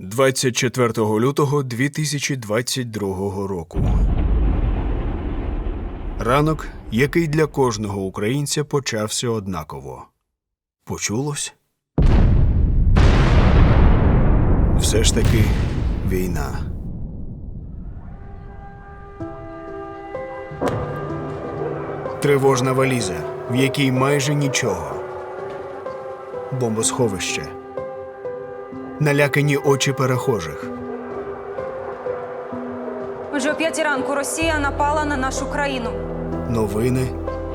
24 лютого 2022 року. Ранок, який для кожного українця почався однаково. Почулось? Все ж таки війна. Тривожна валіза, в якій майже нічого. Бомбосховище. Налякані очі перехожих. Отже, о п'ятій ранку Росія напала на нашу країну. Новини,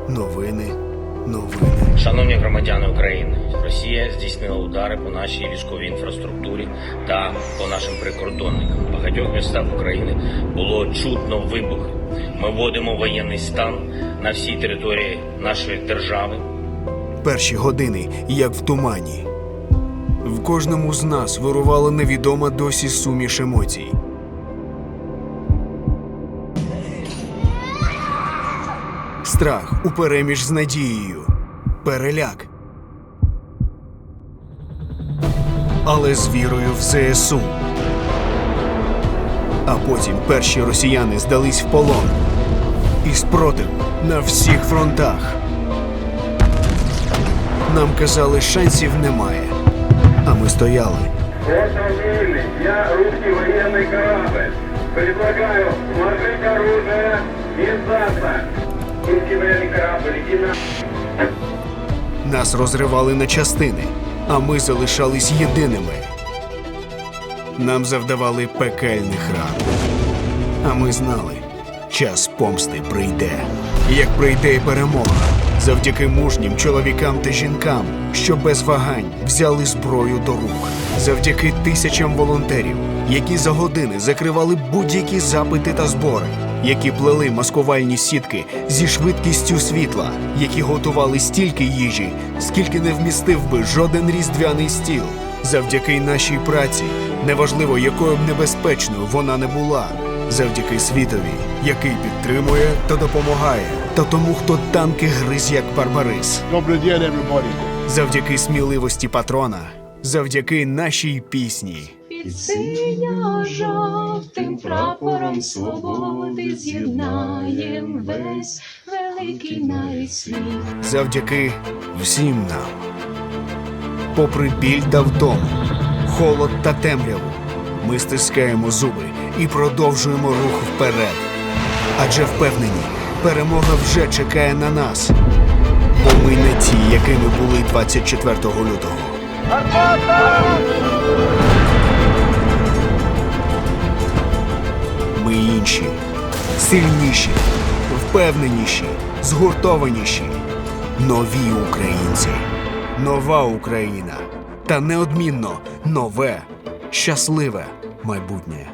новини, новини. Шановні громадяни України, Росія здійснила удари по нашій військовій інфраструктурі та по нашим прикордонникам. В багатьох містах України було чутно вибухи. Ми вводимо воєнний стан на всій території нашої держави. Перші години, як в тумані. В кожному з нас вирувала невідома досі суміш емоцій. Страх упереміж з надією, переляк. Але з вірою в ЗСУ. А потім перші росіяни здались в полон. І спротив на всіх фронтах. Нам казали, шансів немає А ми стояли. Автомобильный, я русский военный корабль. Предлагаю сложить оружие и сдаться. Русский военный корабль, иди на... Нас розривали на частини, а ми залишались єдиними. Нам завдавали пекельних ран. А ми знали, час помсти прийде. Як прийде і перемога, завдяки мужнім чоловікам та жінкам, що без вагань взяли зброю до рук, завдяки тисячам волонтерів, які за години закривали будь-які запити та збори, які плели маскувальні сітки зі швидкістю світла, які готували стільки їжі, скільки не вмістив би жоден різдвяний стіл. Завдяки нашій праці, неважливо якою б небезпечною вона не була, завдяки світові, який підтримує та допомагає, та тому, хто танки гриз як барбарис, Добрый день, everybody. завдяки сміливості патрона, завдяки нашій пісні. Під синьо-жовтим прапором свободи з'єднаєм весь великий навіть світ. завдяки всім нам. Попри біль та втому, холод та темряву, ми стискаємо зуби і продовжуємо рух вперед. Адже впевнені, перемога вже чекає на нас. Бо ми не ті, якими були 24 лютого. Ми інші, сильніші, впевненіші, згуртованіші, нові українці, нова Україна та неодмінно нове, щасливе майбутнє.